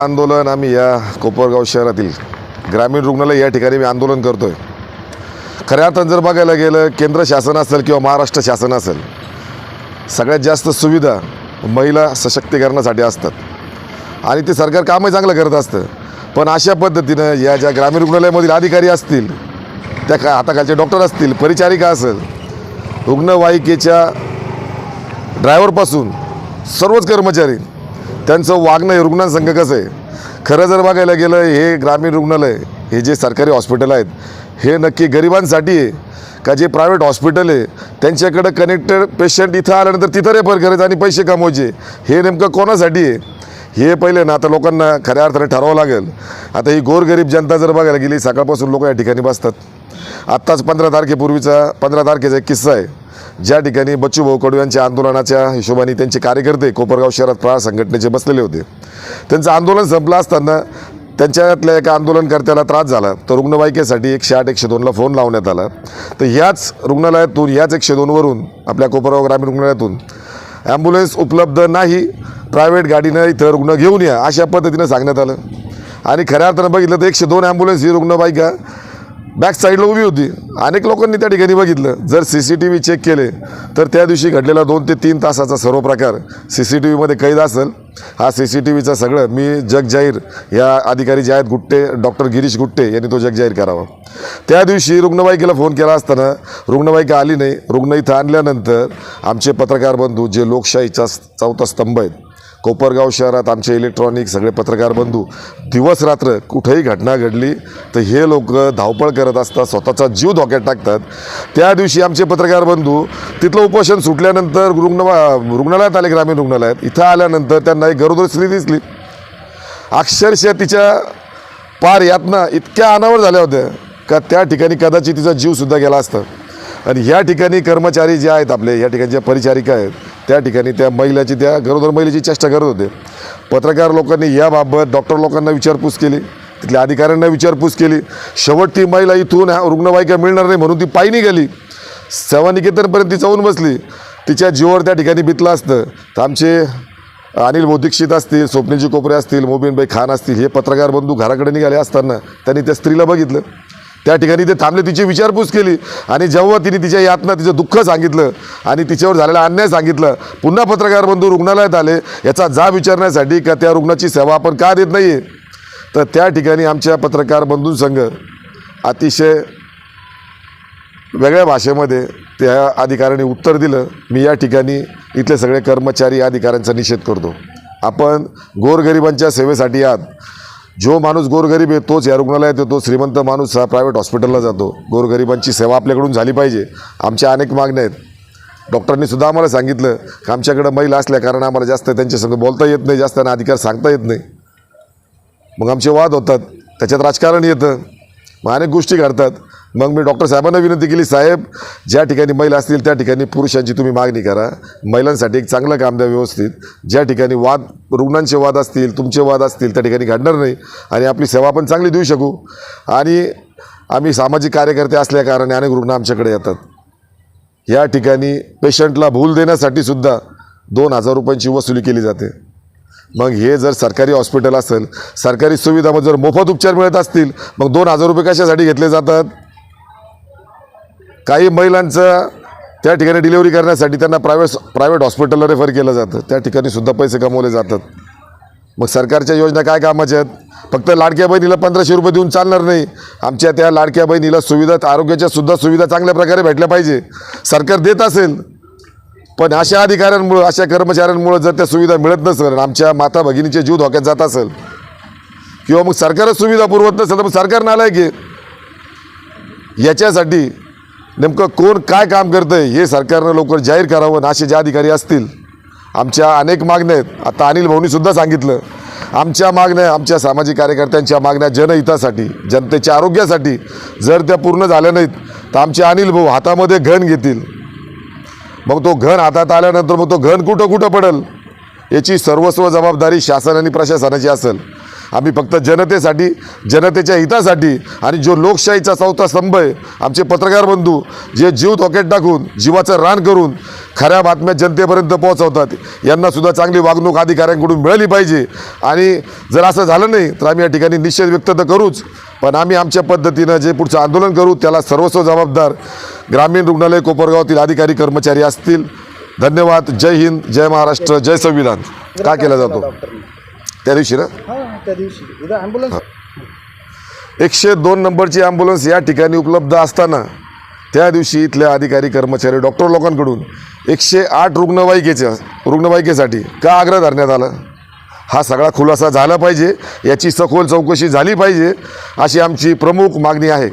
आंदोलन आम्ही या कोपरगाव शहरातील ग्रामीण रुग्णालय या ठिकाणी मी आंदोलन करतो आहे खऱ्या अर्थानं जर बघायला गेलं केंद्र शासन असेल किंवा महाराष्ट्र शासन असेल सगळ्यात जास्त सुविधा महिला सशक्तीकरणासाठी असतात. आणि ते सरकार कामही चांगलं करत असतं. पण अशा पद्धतीनं या ज्या ग्रामीण रुग्णालयामधील अधिकारी असतील त्या का हाताखालचे डॉक्टर असतील परिचारिका असेल रुग्णवाहिकेच्या ड्रायव्हरपासून सर्वच कर्मचारी त्यांचं वागणं हे रुग्णांसंग कसं आहे? खरं जर बघायला गेलं हे ग्रामीण रुग्णालय हे जे सरकारी हॉस्पिटल आहेत हे नक्की गरिबांसाठी आहे का जे प्रायव्हेट हॉस्पिटल आहे? त्यांच्याकडं कनेक्टेड पेशंट इथं आल्यानंतर तिथं रेफर करायचं आणि पैसे कमवायचे. हे नेमकं कोणासाठी आहे? हे पहिले ना आता लोकांना खऱ्या अर्थाने ठरवावं लागेल. आता ही गोरगरीब जनता जर बघायला गेली सकाळपासून लोक या ठिकाणी बसतात. आत्ताच पंधरा तारखेपूर्वीचा पंधरा तारखेचा एक किस्सा आहे. ज्या ठिकाणी बच्चूभाऊ कडू यांच्या आंदोलनाच्या हिशोबाने त्यांचे कार्यकर्ते कोपरगाव शहरात प्रहार संघटनेचे बसलेले होते. त्यांचं आंदोलन संपलं असताना त्यांच्यातल्या एका आंदोलनकर्त्याला त्रास झाला. तर रुग्णवाहिकेसाठी एकशे आठ एकशे दोनला फोन लावण्यात आला. तर ह्याच रुग्णालयातून ह्याच एकशे दोनवरून आपल्या कोपरगाव ग्रामीण रुग्णालयातून ॲम्ब्युलन्स उपलब्ध नाही प्रायव्हेट गाडीनं इथं रुग्ण घेऊन या अशा पद्धतीनं सांगण्यात आलं. आणि खऱ्या अर्थानं बघितलं तर एकशे दोन ॲम्ब्युलन्स ही रुग्णवाहिका बॅक साईडला उभी होती. अनेक लोकांनी त्या ठिकाणी बघितलं. जर C C T V check केले तर त्या दिवशी घडलेला दोन ते तीन तासाचा सर्व प्रकार सी सी टी व्हीमध्ये कैद असेल. हा सी सी टी व्हीचा सगळं मी जग जाहीर या अधिकारी जे आहेत गुट्टे डॉक्टर गिरीश गुट्टे यांनी तो जग जाहीर करावा. त्या दिवशी रुग्णवाहिकेला फोन केला असताना रुग्णवाहिका आली नाही. रुग्ण इथं आणल्यानंतर आमचे पत्रकार बंधू जे लोकशाहीचा चौथा स्तंभ आहेत कोपरगाव शहरात आमचे इलेक्ट्रॉनिक सगळे पत्रकार बंधू दिवस रात्र कुठेही घटना घडली तर हे लोक धावपळ करत असतात स्वतःचा जीव धोक्यात टाकतात. त्या दिवशी आमचे पत्रकार बंधू तिथलं उपोषण सुटल्यानंतर रुग्ण रुग्णालयात आले ग्रामीण रुग्णालयात. इथं आल्यानंतर त्यांना एक गरोदर स्त्री दिसली. अक्षरशः तिच्या पार यातना इतक्या अनावर झाल्या होत्या का त्या ठिकाणी कदाचित तिचा जीवसुद्धा गेला असता. आणि ह्या ठिकाणी कर्मचारी जे आहेत आपले या ठिकाणी ज्या परिचारिका आहेत त्या ठिकाणी त्या महिलाची त्या गरोदर महिलेची चेष्टा करत होते. पत्रकार लोकांनी याबाबत डॉक्टर लोकांना विचारपूस केली तिथल्या अधिकाऱ्यांना विचारपूस केली. शेवट ती महिला इथून ह्या रुग्णवाहिका मिळणार नाही म्हणून ती पायी निघाली. सेवानिकेतनपर्यंत ती जाऊन बसली. तिच्या जीवावर त्या ठिकाणी बितलं असतं. तर आमचे अनिल बोधिक्षित असतील स्वप्नीजी कोपरे असतील मोबिनबाई खान असतील हे पत्रकार बंधू घराकडे निघाले असताना त्यांनी त्या स्त्रीला बघितलं. त्या ठिकाणी ते थांबले तिची विचारपूस केली आणि जेव्हा तिने तिच्या यातना तिचं दुःख सांगितलं आणि तिच्यावर झालेला अन्याय सांगितलं पुन्हा पत्रकार बंधू रुग्णालयात आले याचा जा विचारण्यासाठी का त्या रुग्णाची सेवा आपण का देत नाही आहे तर त्या ठिकाणी आमच्या पत्रकार बंधूंसंग अतिशय वेगळ्या भाषेमध्ये त्या अधिकाऱ्यांनी उत्तर दिलं. मी या ठिकाणी इथले सगळे कर्मचारी अधिकाऱ्यांचा निषेध करतो. आपण गोरगरिबांच्या सेवेसाठी आहात. जो माणूस गोरगरीब आहे तोच या रुग्णालयात येतो श्रीमंत माणूस हा प्रायव्हेट हॉस्पिटलला जातो. गोरगरिबांची सेवा आपल्याकडून झाली पाहिजे. आमच्या अनेक मागण्या आहेत. डॉक्टरांनी सुद्धा आम्हाला सांगितलं की आमच्याकडं महिला असल्या कारण आम्हाला जास्त त्यांच्यासंग बोलता येत नाही जास्त त्यांना अधिकार सांगता येत नाही. मग आमचे वाद होतात त्याच्यात राजकारण येतं. मग अनेक गोष्टी घडतात. मग मी डॉक्टर साहेबांना विनंती केली साहेब ज्या ठिकाणी महिला असतील त्या ठिकाणी पुरुषांची तुम्ही मागणी करा. महिलांसाठी एक चांगलं काम द्या व्यवस्थित. ज्या ठिकाणी वाद रुग्णांचे वाद असतील तुमचे वाद असतील त्या ठिकाणी घडणार नाही. आणि आपली सेवा पण चांगली देऊ शकू. आणि आम्ही सामाजिक कार्यकर्ते असल्याकारणे अनेक रुग्ण आमच्याकडे येतात. या ठिकाणी पेशंटला भूल देण्यासाठी सुद्धा दोन हजार रुपयांची वसुली केली जाते. मग हे जर सरकारी हॉस्पिटल असेल सरकारी सुविधामध्ये जर मोफत उपचार मिळत असतील मग दोन हजार रुपये कशासाठी घेतले जातात? काही महिलांचं त्या ठिकाणी डिलिव्हरी करण्यासाठी त्यांना प्रायव्हेट प्रायव्हेट हॉस्पिटलला रेफर केलं जातं. त्या ठिकाणी सुद्धा पैसे कमवले जातात. मग सरकारच्या योजना काय कामाच्या आहेत? फक्त लाडक्या बहिणीला पंधराशे रुपये देऊन चालणार नाही. आमच्या त्या लाडक्या बहिणीला सुविधा आरोग्याच्या सुद्धा सुविधा चांगल्या प्रकारे भेटल्या पाहिजे. सरकार देत असेल पण अशा अधिकाऱ्यांमुळं अशा कर्मचाऱ्यांमुळं जर त्या सुविधा मिळत नसेल आणि आमच्या माता भगिनीचे जीव धोक्यात जात असेल किंवा मग सरकारच सुविधा पुरवत नसेल तर मग सरकार नालायक आहे. याच्यासाठी नेमकं कोण काय काम करतं आहे हे सरकारनं लवकर जाहीर करावं आणि ज्या जे अधिकारी असतील आमच्या अनेक मागण्या आहेत. आता अनिल भाऊनीसुद्धा सांगितलं आमच्या मागण्या आमच्या सामाजिक कार्यकर्त्यांच्या मागण्या जनहितासाठी जनतेच्या आरोग्यासाठी जर त्या पूर्ण झाल्या नाहीत तर आमचे अनिल भाऊ हातामध्ये घन घेतील. मग तो घन हातात आल्यानंतर मग तो घन कुठं कुठं पडेल? याची सर्वस्व जबाबदारी शासन आणि प्रशासनाची असेल. आम्ही फक्त जनतेसाठी जनतेच्या हितासाठी आणि जो लोकशाहीचा चौथा स्तंभ आहे आमचे पत्रकार बंधू जे जीव धोक्यात टाकून जीवाचं रान करून खऱ्या बातम्या जनतेपर्यंत पोहोचवतात यांनासुद्धा चांगली वागणूक अधिकाऱ्यांकडून मिळाली पाहिजे. आणि जर असं झालं नाही तर आम्ही या ठिकाणी निषेध व्यक्त तर करूच पण आम्ही आमच्या पद्धतीनं जे पुढचं आंदोलन करू त्याला सर्वस्व जबाबदार ग्रामीण रुग्णालय कोपरगावातील अधिकारी कर्मचारी असतील. धन्यवाद. जय हिंद. जय महाराष्ट्र. जय संविधान. का केला जातो? त्या दिवशी ना? हा त्या दिवशी. ॲम्ब्युलन्स एकशे दोन नंबरची ॲम्ब्युलन्स या ठिकाणी उपलब्ध असताना त्या दिवशी इथल्या अधिकारी कर्मचारी डॉक्टर लोकांकडून एकशे आठ रुग्णवाहिकेच्या रुग्णवाहिकेसाठी का आग्रह धरण्यात आला? हा सगळा खुलासा झाला पाहिजे याची सखोल चौकशी झाली पाहिजे अशी आमची प्रमुख मागणी आहे.